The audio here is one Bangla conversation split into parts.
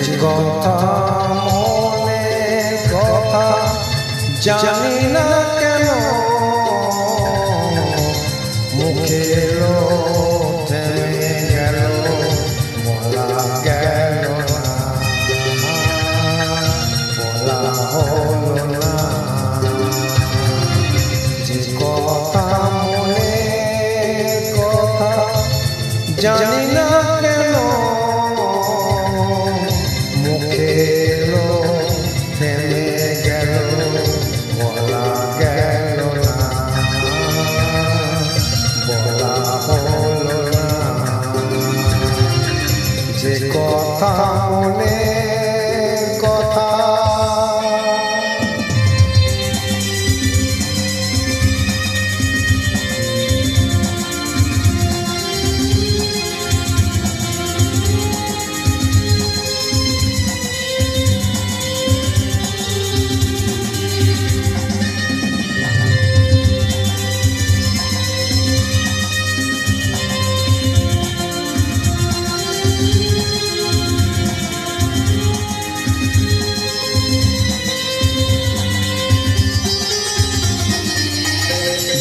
কথা মনে, কথা জানি না কেন। মুখে গেল, বলা গেল বলা হলো না। যে কথা জানি না কথা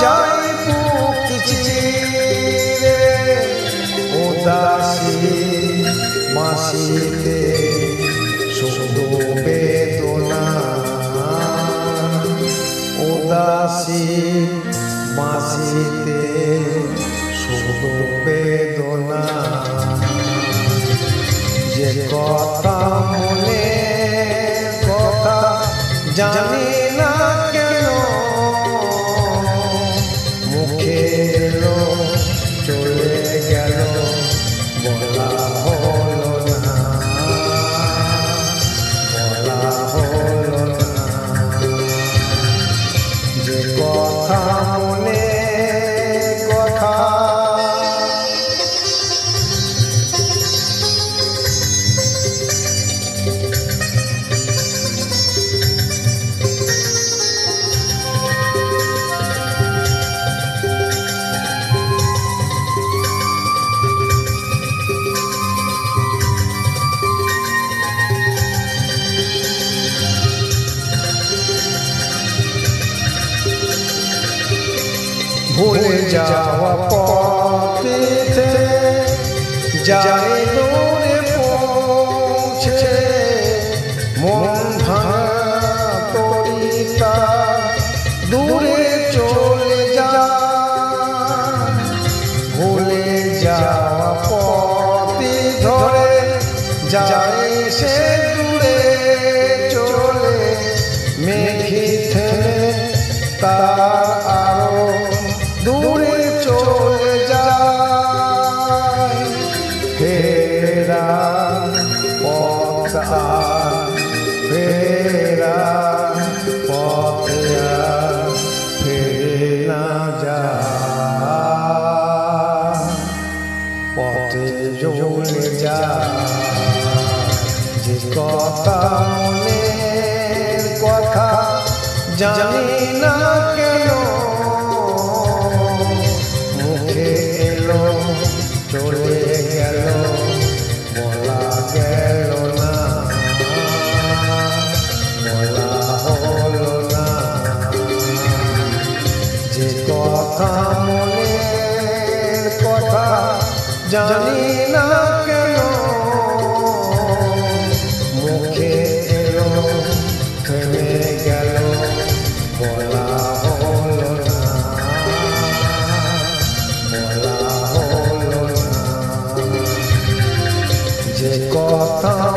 যায় বুক চিরে উদাসী মাসিতে শুধু বেদনা উদাসী মাসিতে শুধু বেদনা যে কথা মনে কথা জানি ভুলে যাওয়া পথে যাই দূরে পৌঁছে মন ভাঙা দূরে চলে যায় ভুলে যাওয়া পথে ধরে যায় সে দূরে চলে মেঘি থেমে তার কথা মনের কথা জানি না কেন। মুখে এলো, চলে গেল, বলা গেল না। বলা হলো না। যে কথা মনের কথা জানি না বলা হলো না যে কথা